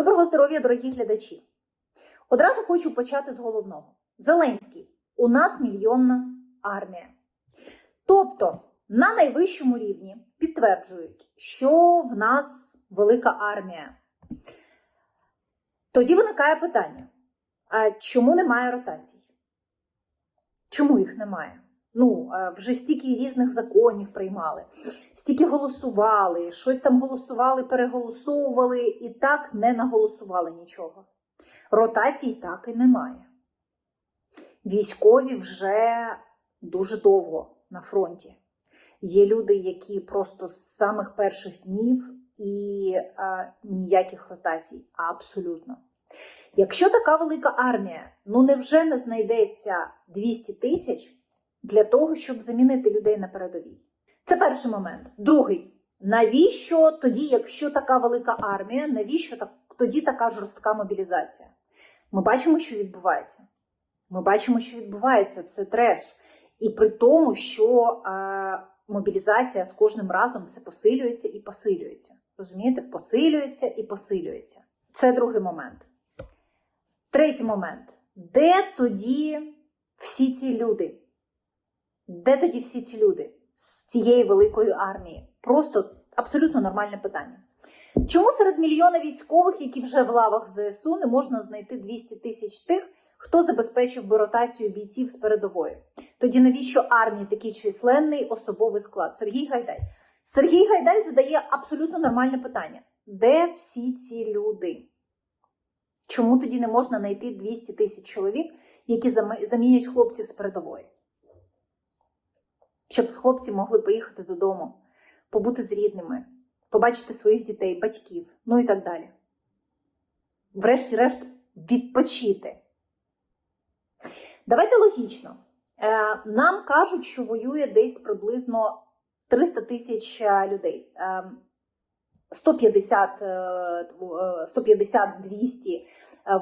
Доброго здоров'я, дорогі глядачі! Одразу хочу почати з головного. Зеленський, у нас мільйонна армія. Тобто на найвищому рівні підтверджують, що в нас велика армія. Тоді виникає питання: а чому немає ротацій? Чому їх немає? Ну, е, вже стільки різних законів приймали, стільки голосували, щось там голосували, переголосовували і так не наголосували нічого. Ротацій так і немає. Військові вже дуже довго на фронті. Є люди, які просто з самих перших днів і а, ніяких ротацій. Абсолютно. Якщо така велика армія, ну невже не знайдеться 200 тисяч для того, щоб замінити людей на передовій? Це перший момент. Другий. Навіщо тоді, якщо така велика армія, навіщо так, тоді така жорстка мобілізація? Ми бачимо, що відбувається. Ми бачимо, що відбувається. Це треш. І при тому, що е, мобілізація з кожним разом все посилюється і посилюється. Розумієте? Посилюється і посилюється. Це другий момент. Третій момент. Де тоді всі ці люди? Де тоді всі ці люди з цієї великої армії? Просто абсолютно нормальне питання. Чому серед мільйона військових, які вже в лавах ЗСУ, не можна знайти 200 тисяч тих, хто забезпечив би ротацію бійців з передової? Тоді навіщо армії такий численний особовий склад? Сергій Гайдай. Сергій Гайдай задає абсолютно нормальне питання: де всі ці люди? Чому тоді не можна знайти 200 тисяч чоловік, які замінять хлопців з передової? Щоб хлопці могли поїхати додому, побути з рідними, побачити своїх дітей, батьків, ну і так далі. Врешті-решт, відпочити. Давайте логічно. Е, Нам кажуть, що воює десь приблизно 300 тисяч е, людей. Е, 150, е, е, 150-200 е,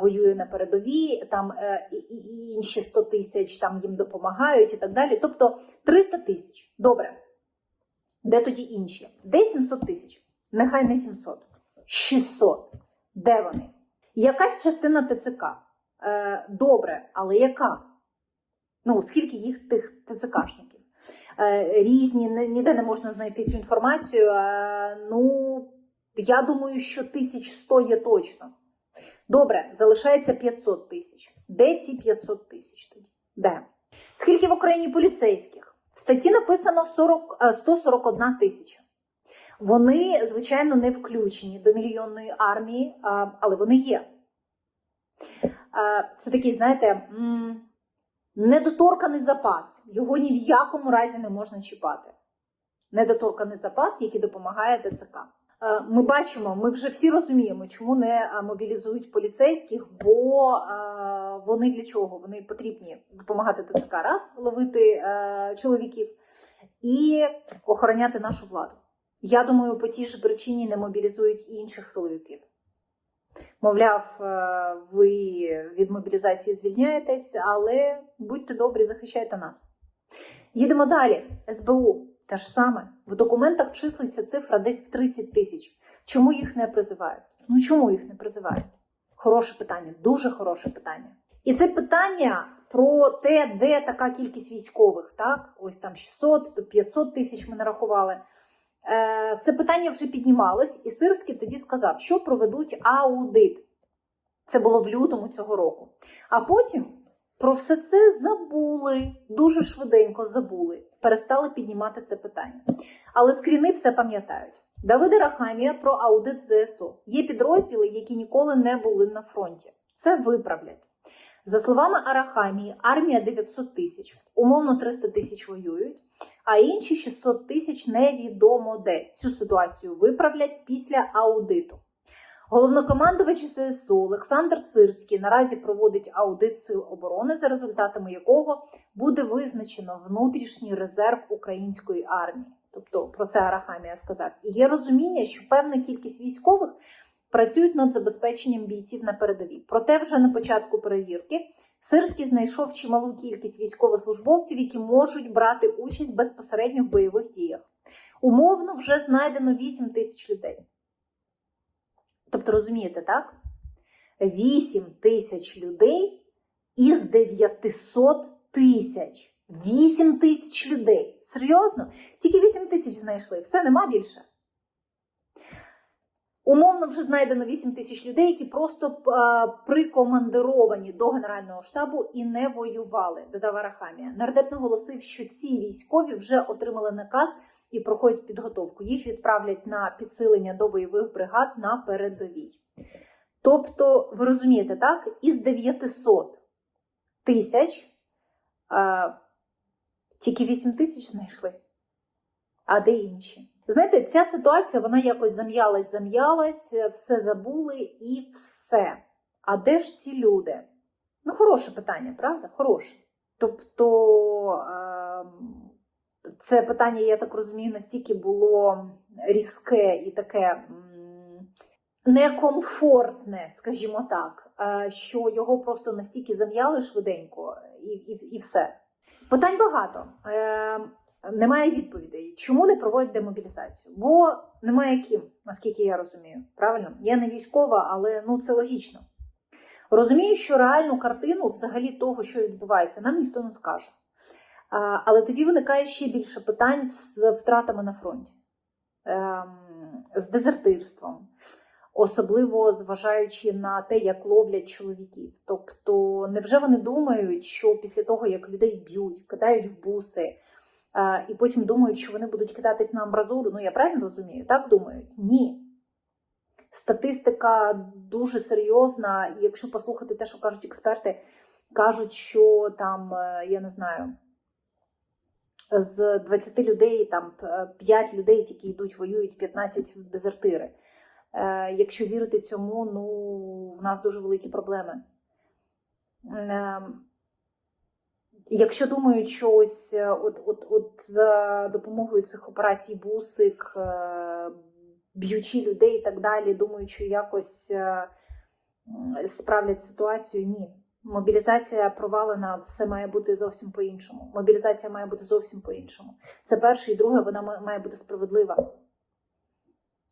воює на передовій, там е, і- інші 100 тисяч там їм допомагають і так далі. Тобто 300 тисяч. Добре. Де тоді інші? Де 700 тисяч? Нехай не 700. 600. Де вони? Якась частина ТЦК. Е, добре, але яка? Ну, скільки їх тих ТЦКшників? Е, різні, ніде не можна знайти цю інформацію. Е, ну, я думаю, що 1100 є точно. Добре, залишається 500 тисяч. Де ці 500 тисяч тоді? Де? Скільки в Україні поліцейських? В статті написано 40, е, 141 тисяча. Вони, звичайно, не включені до мільйонної армії, але вони є. Е, Це такий, знаєте, недоторканий запас. Його ні в якому разі не можна чіпати. Недоторканий запас, який допомагає ТЦК. Е, Ми бачимо, ми вже всі розуміємо, чому не е, мобілізують поліцейських, бо е, вони для чого? Вони потрібні допомагати ТЦК раз, ловити чоловіків і охороняти нашу владу. Я думаю, по тій ж причині не мобілізують і інших силовиків. Мовляв, ви від мобілізації звільняєтесь, але будьте добрі, захищайте нас. Їдемо далі. СБУ те ж саме. В документах числиться цифра десь в 30 тисяч. Чому їх не призивають? Ну чому їх не призивають? Хороше питання, дуже хороше питання. І це питання про те, де така кількість військових, так? Ось там 600, 500 тисяч ми нарахували. Е, Це питання вже піднімалось, і Сирський тоді сказав, що проведуть аудит. Це було в лютому цього року. А потім про все це забули, дуже швиденько забули, перестали піднімати це питання. Але скріни все пам'ятають. Давида Рахамія про аудит ЗСУ. Є підрозділи, які ніколи не були на фронті. Це виправлять. За словами Арахамії, армія 900 тисяч, умовно 300 тисяч воюють, а інші 600 тисяч невідомо де. Цю ситуацію виправлять після аудиту. Головнокомандувач ЗСУ Олександр Сирський наразі проводить аудит сил оборони, за результатами якого буде визначено внутрішній резерв української армії. Тобто про це Арахамія сказав. І є розуміння, що певна кількість військових працюють над забезпеченням бійців на передовій. Проте вже на початку перевірки Сирський знайшов чималу кількість військовослужбовців, які можуть брати участь безпосередньо в бойових діях. Умовно вже знайдено 8 тисяч людей. Тобто, розумієте, так? 8 тисяч людей із 900 тисяч. 8 тисяч людей. Серйозно? Тільки 8 тисяч знайшли. Все нема більше. Умовно вже знайдено 8 тисяч людей, які просто е, прикомандировані до Генерального штабу і не воювали, додав Арахамія. Нардеп наголосив, що ці військові вже отримали наказ і проходять підготовку. Їх відправлять на підсилення до бойових бригад на передовій. Тобто, ви розумієте, так? Із 900 тисяч е, тільки 8 тисяч знайшли. А де інші? Знаєте, ця ситуація вона якось зам'ялась, зам'ялась, все забули і все. А де ж ці люди? Ну, хороше питання, правда? Хороше. Тобто ем, це питання, я так розумію, настільки було різке і таке некомфортне, скажімо так, е, що його просто настільки зам'яли швиденько, і, і, і все. Питань багато. Е, немає відповідей, чому не проводять демобілізацію? Бо немає ким, наскільки я розумію. Правильно? Я не військова, але ну це логічно. Розумію, що реальну картину взагалі того, що відбувається, нам ніхто не скаже. Але тоді виникає ще більше питань з втратами на фронті, ем, з дезертирством, особливо зважаючи на те, як ловлять чоловіків. Тобто, невже вони думають, що після того, як людей б'ють, кидають в буси, і потім думають, що вони будуть кидатись на амбразуру? Ну, я правильно розумію? Так думають? Ні. Статистика дуже серйозна, і якщо послухати те, що кажуть експерти, кажуть, що там, е, я не знаю, з 20 людей там 5 людей тільки йдуть, воюють, 15 в дезертири. Е, Якщо вірити цьому, ну в нас дуже великі проблеми. Е, Якщо думають, що ось е, от, от, от за допомогою цих операцій бусик, б'ючи людей і так далі, думають, що якось справлять ситуацію, ні. Мобілізація провалена, все має бути зовсім по-іншому. Мобілізація має бути зовсім по-іншому. Це перше, і друге, вона має бути справедлива.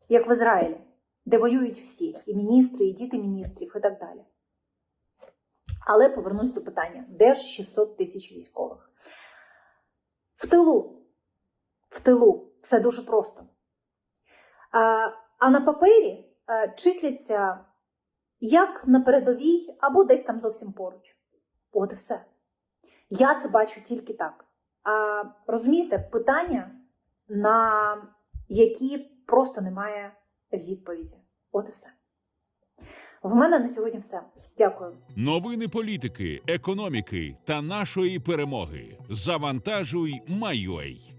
Як в Ізраїлі, де воюють всі, і міністри, і діти міністрів, і так далі. Але повернусь до питання: де ж 600 тисяч військових? В тилу. В тилу. Все дуже просто. А, а на папері е, числяться як на передовій, або десь там зовсім поруч. От і все. Я це бачу тільки так. А розумієте, питання, на які просто немає відповіді. От і все. В мене на сьогодні все. Дякую. Новини політики, економіки та нашої перемоги. Завантажуй, майой.